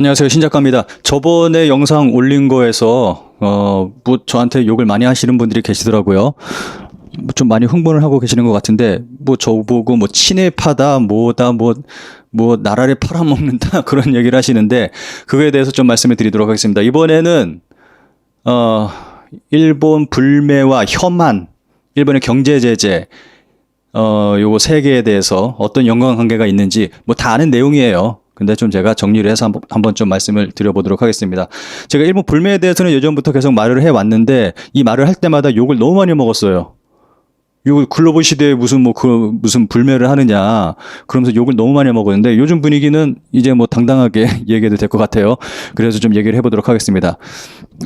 안녕하세요. 신작가입니다. 저번에 영상 올린 거에서, 어, 뭐, 저한테 욕을 많이 하시는 분들이 계시더라고요. 뭐좀 많이 흥분을 하고 계시는 것 같은데, 뭐, 저보고 뭐, 친일파다, 뭐다, 뭐, 뭐, 나라를 팔아먹는다, 그런 얘기를 하시는데, 그거에 대해서 좀 말씀을 드리도록 하겠습니다. 이번에는, 어, 일본 불매와 혐한, 일본의 경제 제재, 어, 요거 세 개에 대해서 어떤 연관 관계가 있는지 뭐 다 아는 내용이에요. 근데 좀 제가 정리를 해서 한번, 한번 좀 말씀을 드려보도록 하겠습니다. 제가 일본 불매에 대해서는 예전부터 계속 말을 해왔는데 이 말을 할 때마다 욕을 너무 많이 먹었어요. 이거 글로벌 시대에 무슨 뭐 그 무슨 불매를 하느냐 그러면서 욕을 너무 많이 먹었는데 요즘 분위기는 이제 뭐 당당하게 얘기해도 될 것 같아요. 그래서 좀 얘기를 해보도록 하겠습니다.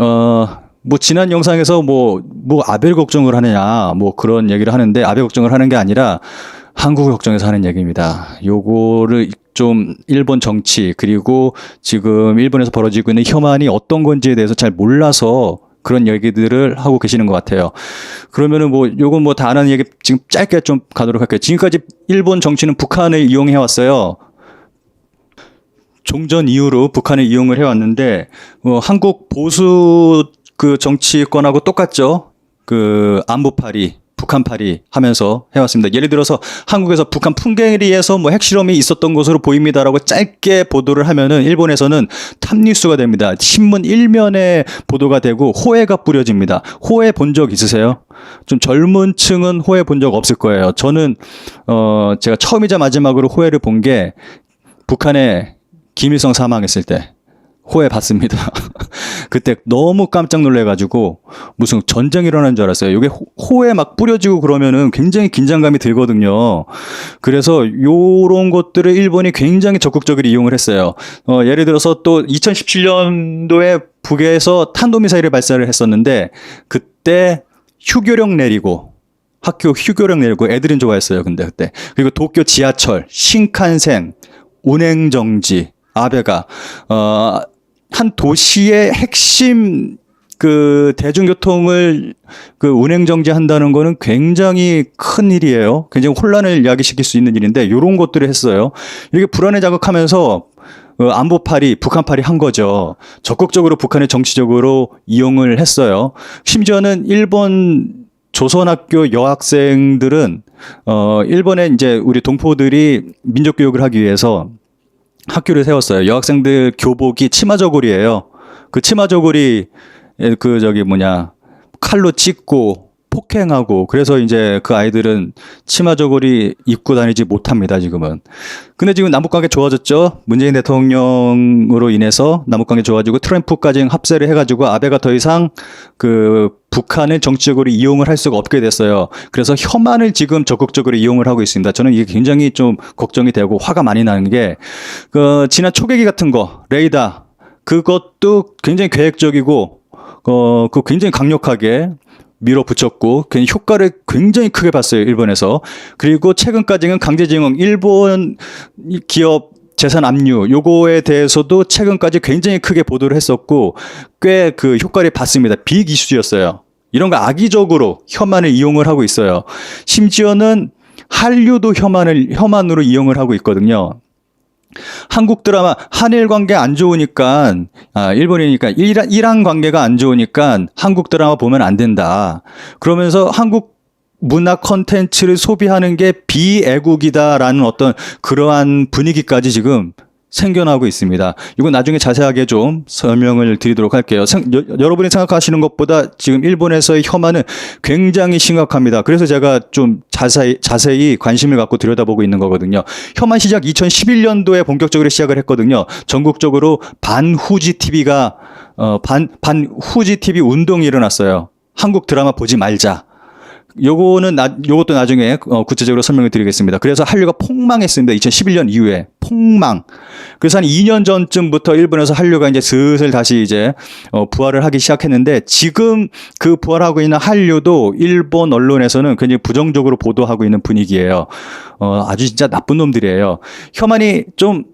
어. 뭐 지난 영상에서 뭐뭐 아벨 걱정을 하느냐 뭐 그런 얘기를 하는데 아벨 걱정을 하는 게 아니라 한국 걱정해서 하는 얘기입니다. 요거를 좀 일본 정치 그리고 지금 일본에서 벌어지고 있는 혐한이 어떤 건지에 대해서 잘 몰라서 그런 얘기들을 하고 계시는 것 같아요. 그러면은 뭐 요건 뭐 다 아는 얘기 지금 짧게 좀 가도록 할게요. 지금까지 일본 정치는 북한을 이용해 왔어요. 종전 이후로 북한을 이용을 해왔는데 뭐 한국 보수 그 정치권하고 똑같죠. 그 안보파리, 북한파리 하면서 해왔습니다. 예를 들어서 한국에서 북한 풍계리에서 뭐 핵실험이 있었던 것으로 보입니다라고 짧게 보도를 하면은 일본에서는 탑뉴스가 됩니다. 신문 일면에 보도가 되고 호해가 뿌려집니다. 호해 본 적 있으세요? 좀 젊은 층은 호해 본 적 없을 거예요. 저는 어 제가 처음이자 마지막으로 호해를 본 게 북한의 김일성 사망했을 때 호해 봤습니다. 그때 너무 깜짝 놀래가지고 무슨 전쟁이 일어난 줄 알았어요. 이게 호- 호에 막 뿌려지고 그러면은 굉장히 긴장감이 들거든요. 그래서 요런 것들을 일본이 굉장히 적극적으로 이용을 했어요. 어, 예를 들어서 또 2017년도에 북에서 탄도미사일을 발사를 했었는데 그때 휴교령 내리고 학교 휴교령 내리고 애들은 좋아했어요. 근데 그때 그리고 도쿄 지하철, 신칸센, 운행 정지, 아베가 어, 한 도시의 핵심 그 대중교통을 그 운행 정지한다는 거는 굉장히 큰 일이에요. 굉장히 혼란을 야기시킬 수 있는 일인데 이런 것들을 했어요. 이렇게 불안을 자극하면서 어, 안보팔이 북한팔이 한 거죠. 적극적으로 북한을 정치적으로 이용을 했어요. 심지어는 일본 조선학교 여학생들은 어 일본에 이제 우리 동포들이 민족 교육을 하기 위해서 학교를 세웠어요. 여학생들 교복이 치마 저고리예요. 그 치마 저고리 그 저기 뭐냐 칼로 찢고 폭행하고 그래서 이제 그 아이들은 치마 저고리 입고 다니지 못합니다 지금은. 근데 지금 남북 관계 좋아졌죠. 문재인 대통령으로 인해서 남북 관계 좋아지고 트럼프까지 합세를 해가지고 아베가 더 이상 그 북한을 정치적으로 이용을 할 수가 없게 됐어요. 그래서 혐한을 지금 적극적으로 이용을 하고 있습니다. 저는 이게 굉장히 좀 걱정이 되고 화가 많이 나는 게, 그, 지난 초계기 같은 거, 레이더, 그것도 굉장히 계획적이고, 어, 그 굉장히 강력하게 밀어붙였고, 괜히 효과를 굉장히 크게 봤어요, 일본에서. 그리고 최근까지는 강제징용, 일본 기업 재산 압류 요거에 대해서도 최근까지 굉장히 크게 보도를 했었고 꽤 그 효과를 봤습니다. 빅 이슈였어요. 이런 거 악의적으로 혐한을 이용을 하고 있어요. 심지어는 한류도 혐한을 혐한으로 이용을 하고 있거든요. 한국 드라마 한일 관계 안 좋으니까 아 일본이니까 이란 이란 관계가 안 좋으니까 한국 드라마 보면 안 된다. 그러면서 한국 문화 컨텐츠를 소비하는 게 비애국이다라는 어떤 그러한 분위기까지 지금 생겨나고 있습니다. 이건 나중에 자세하게 좀 설명을 드리도록 할게요. 생- 여, 여러분이 생각하시는 것보다 지금 일본에서의 혐한은 굉장히 심각합니다. 그래서 제가 좀 자세히, 자세히 관심을 갖고 들여다보고 있는 거거든요. 혐한 시작 2011년도에 본격적으로 시작을 했거든요. 전국적으로 반후지 TV가 어, 반 반후지 TV 운동이 일어났어요. 한국 드라마 보지 말자. 요거는 나, 요것도 나중에 어, 구체적으로 설명을 드리겠습니다. 그래서 한류가 폭망했습니다. 2011년 이후에 폭망. 그래서 한 2년 전쯤부터 일본에서 한류가 이제 슬슬 다시 이제 어, 부활을 하기 시작했는데 지금 그 부활하고 있는 한류도 일본 언론에서는 굉장히 부정적으로 보도하고 있는 분위기예요. 어, 아주 진짜 나쁜 놈들이에요. 혐한이 좀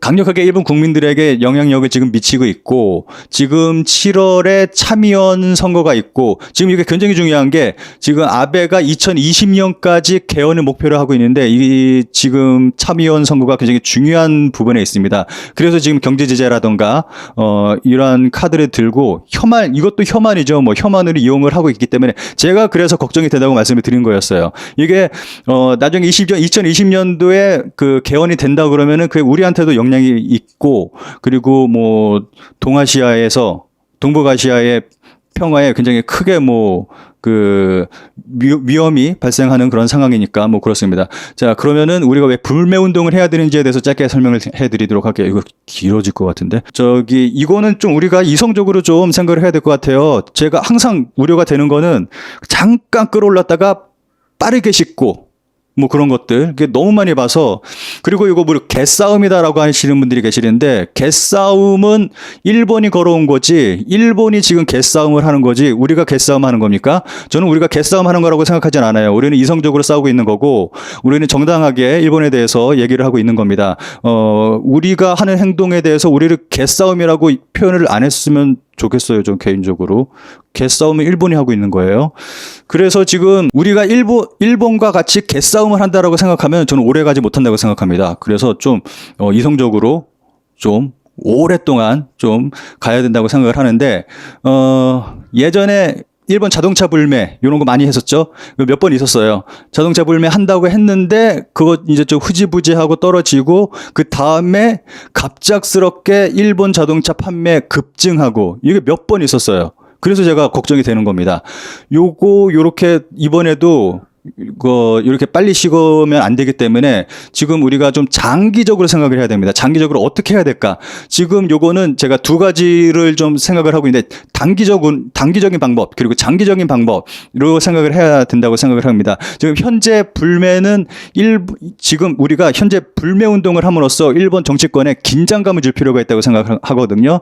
강력하게 일본 국민들에게 영향력을 지금 미치고 있고 지금 7월에 참의원 선거가 있고 지금 이게 굉장히 중요한 게 지금 아베가 2020년까지 개헌을 목표로 하고 있는데 이 지금 참의원 선거가 굉장히 중요한 부분에 있습니다. 그래서 지금 경제 제재라던가 어 이러한 카드를 들고 혐한 이것도 혐한이죠. 뭐 혐한으로 이용을 하고 있기 때문에 제가 그래서 걱정이 된다고 말씀을 드린 거였어요. 이게 어 나중에 20, 2020년도에 그 개헌이 된다 그러면은 그게 우리한테도 영 향이 있고 그리고 뭐 동아시아에서 동북아시아의 평화에 굉장히 크게 뭐 그 위험이 발생하는 그런 상황이니까 뭐 그렇습니다. 자 그러면은 우리가 왜 불매 운동을 해야 되는지에 대해서 짧게 설명을 해드리도록 할게요. 이거 길어질 것 같은데 저기 이거는 좀 우리가 이성적으로 좀 생각을 해야 될 것 같아요. 제가 항상 우려가 되는 거는 잠깐 끌어올랐다가 빠르게 씻고 뭐 그런 것들 그게 너무 많이 봐서 그리고 이거 뭐 개싸움이다라고 하시는 분들이 계시는데 개싸움은 일본이 걸어온 거지 일본이 지금 개싸움을 하는 거지 우리가 개싸움 하는 겁니까? 저는 우리가 개싸움 하는 거라고 생각하진 않아요. 우리는 이성적으로 싸우고 있는 거고 우리는 정당하게 일본에 대해서 얘기를 하고 있는 겁니다. 어 우리가 하는 행동에 대해서 우리를 개싸움이라고 표현을 안 했으면 좋겠어요. 좀 개인적으로. 개싸움은 일본이 하고 있는 거예요. 그래서 지금 우리가 일본, 일본과 같이 개싸움을 한다라고 생각하면 저는 오래 가지 못한다고 생각합니다. 그래서 좀, 어, 이성적으로 좀 오랫동안 좀 가야 된다고 생각을 하는데, 어, 예전에 일본 자동차 불매 이런 거 많이 했었죠. 몇 번 있었어요. 자동차 불매 한다고 했는데 그거 이제 좀 흐지부지하고 떨어지고 그 다음에 갑작스럽게 일본 자동차 판매 급증하고 이게 몇 번 있었어요. 그래서 제가 걱정이 되는 겁니다. 요거 요렇게 이번에도 그 이렇게 빨리 식으면 안 되기 때문에 지금 우리가 좀 장기적으로 생각을 해야 됩니다. 장기적으로 어떻게 해야 될까? 지금 요거는 제가 두 가지를 좀 생각을 하고 있는데 단기적인 단기적인 방법 그리고 장기적인 방법으로 생각을 해야 된다고 생각을 합니다. 지금 현재 불매는 일 지금 우리가 현재 불매 운동을 함으로써 일본 정치권에 긴장감을 줄 필요가 있다고 생각하거든요.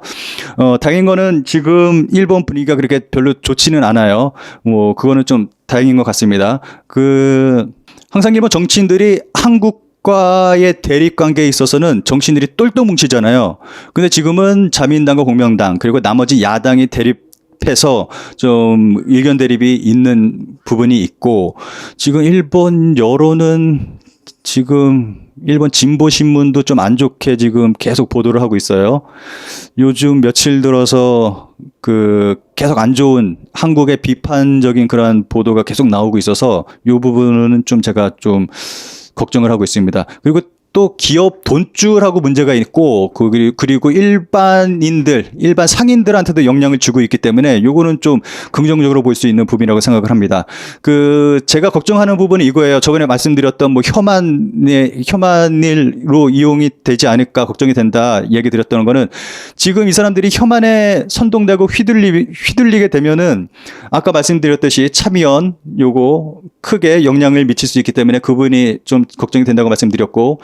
어 당인 거는 지금 일본 분위기가 그렇게 별로 좋지는 않아요. 뭐 그거는 좀 다행인 것 같습니다. 그 항상 일본 정치인들이 한국과의 대립 관계에 있어서는 정치인들이 똘똘 뭉치잖아요. 근데 지금은 자민당과 공명당 그리고 나머지 야당이 대립 해서 좀 의견 대립이 있는 부분이 있고 지금 일본 여론은 지금 일본 진보 신문도 좀 안 좋게 지금 계속 보도를 하고 있어요. 요즘 며칠 들어서 그 계속 안 좋은 한국의 비판적인 그러한 보도가 계속 나오고 있어서 이 부분은 좀 제가 좀 걱정을 하고 있습니다. 그리고 또 기업 돈줄하고 문제가 있고 그 그리고 일반인들 일반 상인들한테도 영향을 주고 있기 때문에 요거는 좀 긍정적으로 볼 수 있는 부분이라고 생각을 합니다. 그 제가 걱정하는 부분은 이거예요. 저번에 말씀드렸던 뭐 혐한의 혐한일로 이용이 되지 않을까 걱정이 된다 얘기 드렸던 거는 지금 이 사람들이 혐한에 선동되고 휘둘리 휘둘리게 되면은 아까 말씀드렸듯이 참의원 요거 크게 영향을 미칠 수 있기 때문에 그분이 좀 걱정이 된다고 말씀드렸고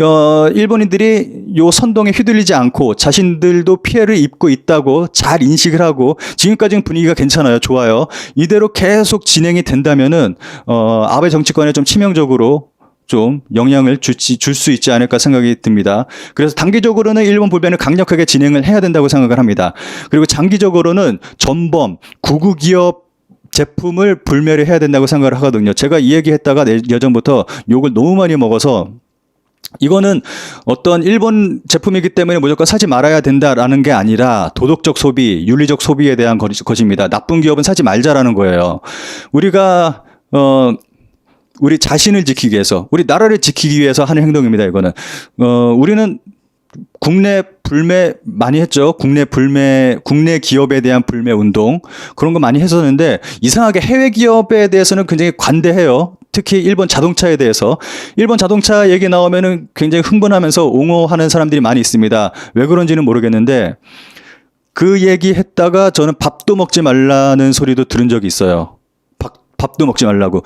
어, 일본인들이 요 선동에 휘둘리지 않고 자신들도 피해를 입고 있다고 잘 인식을 하고 지금까지는 분위기가 괜찮아요. 좋아요. 이대로 계속 진행이 된다면은 어, 아베 정치권에 좀 치명적으로 좀 영향을 줄 수 있지 않을까 생각이 듭니다. 그래서 단기적으로는 일본 불변을 강력하게 진행을 해야 된다고 생각을 합니다. 그리고 장기적으로는 전범, 구구 기업 제품을 불멸을 해야 된다고 생각을 하거든요. 제가 이 얘기 했다가 예전부터 욕을 너무 많이 먹어서 이거는 어떤 일본 제품이기 때문에 무조건 사지 말아야 된다라는 게 아니라 도덕적 소비, 윤리적 소비에 대한 것입니다. 나쁜 기업은 사지 말자라는 거예요. 우리가 어 우리 자신을 지키기 위해서, 우리 나라를 지키기 위해서 하는 행동입니다. 이거는 어 우리는 국내 불매 많이 했죠. 국내 불매, 국내 기업에 대한 불매 운동 그런 거 많이 했었는데 이상하게 해외 기업에 대해서는 굉장히 관대해요. 특히 일본 자동차에 대해서 일본 자동차 얘기 나오면은 굉장히 흥분하면서 옹호하는 사람들이 많이 있습니다. 왜 그런지는 모르겠는데 그 얘기 했다가 저는 밥도 먹지 말라는 소리도 들은 적이 있어요. 밥도 먹지 말라고.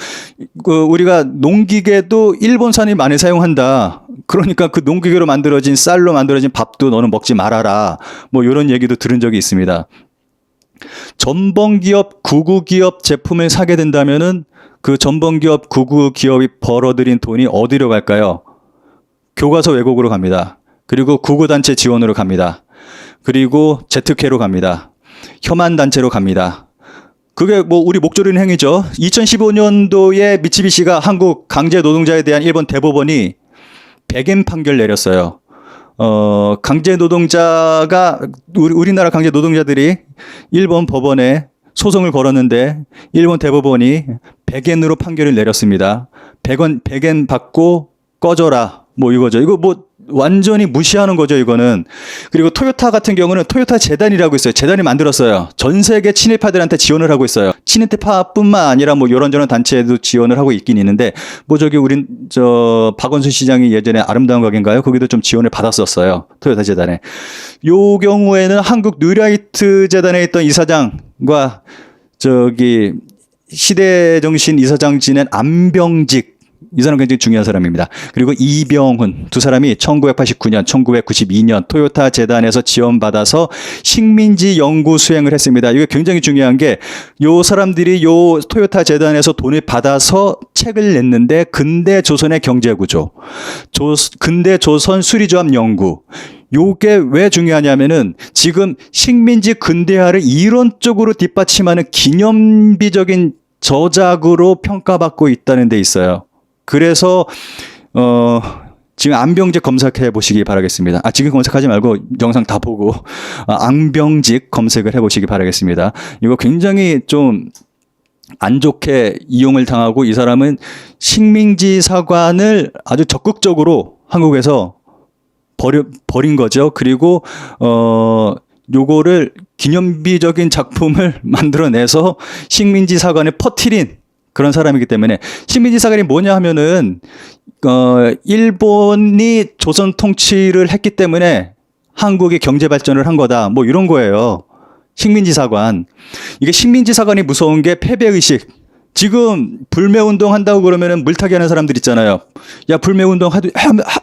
그 우리가 농기계도 일본산이 많이 사용한다. 그러니까 그 농기계로 만들어진 쌀로 만들어진 밥도 너는 먹지 말아라. 뭐 이런 얘기도 들은 적이 있습니다. 전범 기업, 구구 기업 제품을 사게 된다면은 그 전범기업, 구구 기업이 벌어들인 돈이 어디로 갈까요? 교과서 왜곡으로 갑니다. 그리고 구구단체 지원으로 갑니다. 그리고 제특회로 갑니다. 혐한단체로 갑니다. 그게 뭐 우리 목조리는 행위죠. 2015년도에 미치비시가 한국 강제 노동자에 대한 일본 대법원이 백엔 판결 내렸어요. 어, 강제 노동자가 우리 우리나라 강제 노동자들이 일본 법원에 소송을 걸었는데 일본 대법원이 100엔으로 판결을 내렸습니다. 100원 100엔 받고 꺼져라. 뭐 이거죠. 이거 뭐 완전히 무시하는 거죠, 이거는. 그리고 토요타 같은 경우는 토요타 재단이라고 있어요. 재단이 만들었어요. 전 세계 친일파들한테 지원을 하고 있어요. 친일파뿐만 아니라 뭐 이런저런 단체에도 지원을 하고 있긴 있는데 뭐 저기 우린 저 박원순 시장이 예전에 아름다운 가게인가요? 거기도 좀 지원을 받았었어요. 토요타 재단에. 요 경우에는 한국 뉴라이트 재단에 있던 이사장 과 저기 시대 정신 이사장 지낸 안병직 이 사람 굉장히 중요한 사람입니다. 그리고 이병훈 두 사람이 1989년, 1992년 토요타 재단에서 지원받아서 식민지 연구 수행을 했습니다. 이게 굉장히 중요한 게 요 사람들이 요 토요타 재단에서 돈을 받아서 책을 냈는데 근대 조선의 경제 구조, 조, 근대 조선 수리조합 연구 요게 왜 중요하냐면은 지금 식민지 근대화를 이론적으로 뒷받침하는 기념비적인 저작으로 평가받고 있다는 데 있어요. 그래서 어 지금 안병직 검색해 보시기 바라겠습니다. 아 지금 검색하지 말고 영상 다 보고 아, 안병직 검색을 해 보시기 바라겠습니다. 이거 굉장히 좀 안 좋게 이용을 당하고 이 사람은 식민지 사관을 아주 적극적으로 한국에서 버려 버린 거죠. 그리고 어 요거를 기념비적인 작품을 만들어내서 식민지 사관에 퍼뜨린 그런 사람이기 때문에 식민지 사관이 뭐냐 하면은 어 일본이 조선 통치를 했기 때문에 한국이 경제 발전을 한 거다. 뭐 이런 거예요. 식민지 사관. 이게 식민지 사관이 무서운 게 패배 의식. 지금 불매 운동 한다고 그러면은 물타기 하는 사람들 있잖아요. 야 불매 운동 하도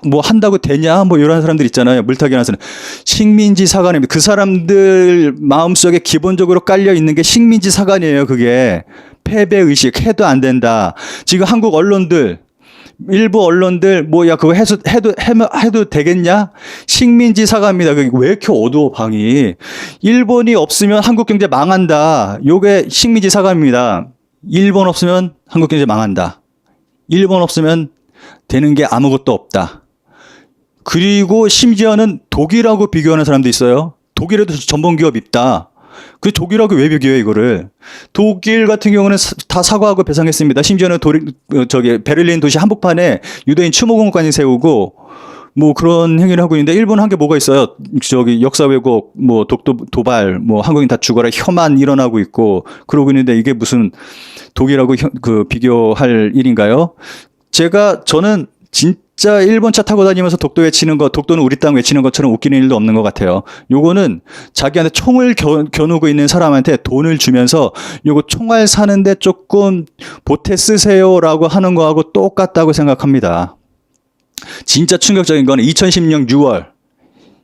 뭐 한다고 되냐 뭐 이런 사람들 있잖아요. 물타기 하는 사람. 식민지 사관입니다. 그 사람들 마음속에 기본적으로 깔려 있는 게 식민지 사관이에요. 그게 패배 의식 해도 안 된다. 지금 한국 언론들 일부 언론들 뭐 야 그거 해도 해도 해도, 해도 되겠냐? 식민지 사과입니다. 그게 왜 이렇게 어두워 방이? 일본이 없으면 한국 경제 망한다. 요게 식민지 사과입니다. 일본 없으면 한국 경제 망한다. 일본 없으면 되는 게 아무것도 없다. 그리고 심지어는 독일하고 비교하는 사람도 있어요. 독일에도 전범 기업 있다. 그 독일하고 왜 비교해 이거를? 독일 같은 경우는 사- 다 사과하고 배상했습니다. 심지어는 도리, 어, 저기 베를린 도시 한복판에 유대인 추모공원까지 세우고 뭐 그런 행위를 하고 있는데 일본 한 게 뭐가 있어요? 저기 역사 왜곡, 뭐 독도 도발, 뭐 한국인 다 죽어라 혐한 일어나고 있고 그러고 있는데 이게 무슨 독일하고 혀- 그 비교할 일인가요? 제가 저는 진짜 일본 차 타고 다니면서 독도 외치는 거, 독도는 우리 땅 외치는 것처럼 웃기는 일도 없는 것 같아요. 요거는 자기한테 총을 겨, 겨누고 있는 사람한테 돈을 주면서 요거 총알 사는데 조금 보태 쓰세요라고 하는 거하고 똑같다고 생각합니다. 진짜 충격적인 거는 2010년 6월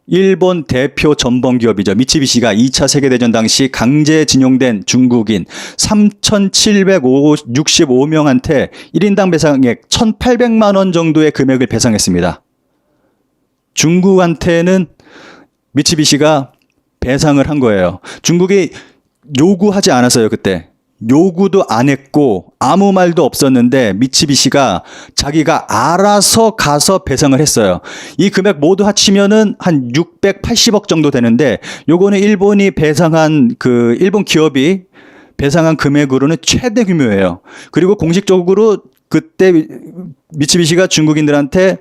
일본 대표 전범 기업이죠. 미츠비시가 2차 세계대전 당시 강제 진용된 중국인 3,765명한테 1인당 배상액 1,800만 원 정도의 금액을 배상했습니다. 중국한테는 미츠비시가 배상을 한 거예요. 중국이 요구하지 않았어요, 그때. 요구도 안 했고 아무 말도 없었는데 미츠비시가 자기가 알아서 가서 배상을 했어요. 이 금액 모두 합치면은 한 680억 정도 되는데 요거는 일본이 배상한 그 일본 기업이 배상한 금액으로는 최대 규모예요. 그리고 공식적으로 그때 미츠비시가 중국인들한테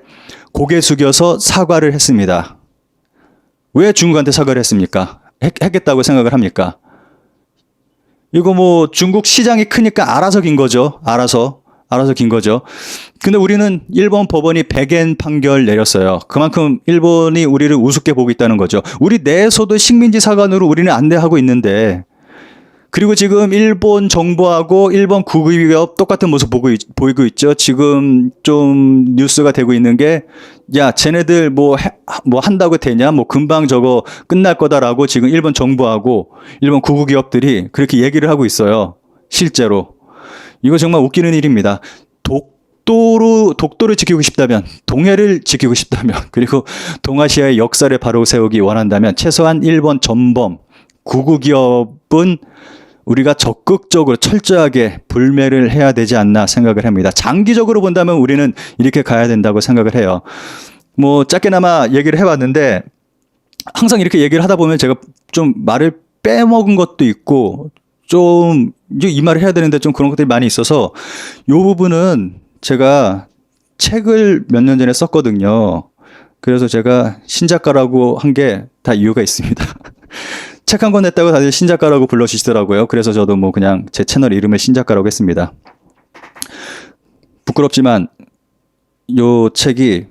고개 숙여서 사과를 했습니다. 왜 중국한테 사과를 했습니까? 했, 했겠다고 생각을 합니까? 이거 뭐 중국 시장이 크니까 알아서 긴 거죠. 알아서. 알아서 긴 거죠. 근데 우리는 일본 법원이 100엔 판결 내렸어요. 그만큼 일본이 우리를 우습게 보고 있다는 거죠. 우리 내에서도 식민지 사관으로 우리는 안대하고 있는데 그리고 지금 일본 정부하고 일본 국유기업 똑같은 모습 보고 있, 보이고 있죠. 지금 좀 뉴스가 되고 있는 게, 야, 쟤네들 뭐, 해- 뭐 한다고 되냐? 뭐 금방 저거 끝날 거다라고 지금 일본 정부하고 일본 국유기업들이 그렇게 얘기를 하고 있어요. 실제로. 이거 정말 웃기는 일입니다. 독도 독도로 독도를 지키고 싶다면 동해를 지키고 싶다면 그리고 동아시아의 역사를 바로 세우기 원한다면 최소한 일본 전범 구구 기업은 우리가 적극적으로 철저하게 불매를 해야 되지 않나 생각을 합니다. 장기적으로 본다면 우리는 이렇게 가야 된다고 생각을 해요. 뭐 짧게나마 얘기를 해봤는데 항상 이렇게 얘기를 하다 보면 제가 좀 말을 빼먹은 것도 있고 좀 이 말을 해야 되는데 좀 그런 것들이 많이 있어서 이 부분은 제가 책을 몇 년 전에 썼거든요. 그래서 제가 신작가라고 한 게 다 이유가 있습니다. 책 한 권 냈다고 다들 신작가라고 불러주시더라고요. 그래서 저도 뭐 그냥 제 채널 이름을 신작가라고 했습니다. 부끄럽지만 요 책이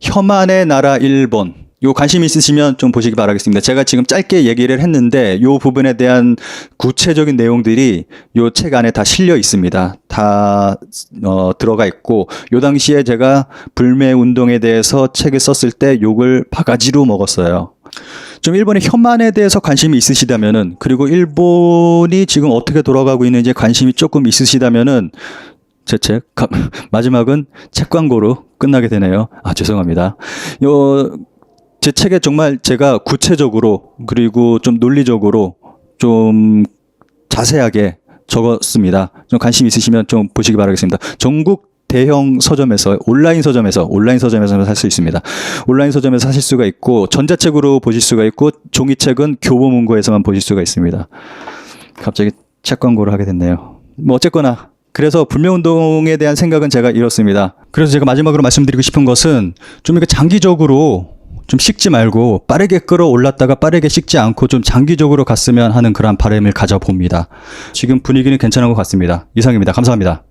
혐한의 나라 일본 요 관심 있으시면 좀 보시기 바라겠습니다. 제가 지금 짧게 얘기를 했는데 요 부분에 대한 구체적인 내용들이 요 책 안에 다 실려 있습니다. 다 어, 들어가 있고 요 당시에 제가 불매 운동에 대해서 책을 썼을 때 욕을 바가지로 먹었어요. 좀 일본의 혐한에 대해서 관심이 있으시다면은 그리고 일본이 지금 어떻게 돌아가고 있는지 관심이 조금 있으시다면은 제 책 마지막은 책 광고로 끝나게 되네요. 아 죄송합니다. 요 제 책에 정말 제가 구체적으로 그리고 좀 논리적으로 좀 자세하게 적었습니다. 좀 관심 있으시면 좀 보시기 바라겠습니다. 전국 대형 서점에서 온라인 서점에서 온라인 서점에서 살 수 있습니다. 온라인 서점에서 사실 수가 있고 전자책으로 보실 수가 있고 종이책은 교보문고에서만 보실 수가 있습니다. 갑자기 책 광고를 하게 됐네요. 뭐 어쨌거나 그래서 불매운동에 대한 생각은 제가 이렇습니다. 그래서 제가 마지막으로 말씀드리고 싶은 것은 좀 이렇게 장기적으로 좀 식지 말고 빠르게 끌어올랐다가 빠르게 식지 않고 좀 장기적으로 갔으면 하는 그런 바람을 가져봅니다. 지금 분위기는 괜찮은 것 같습니다. 이상입니다. 감사합니다.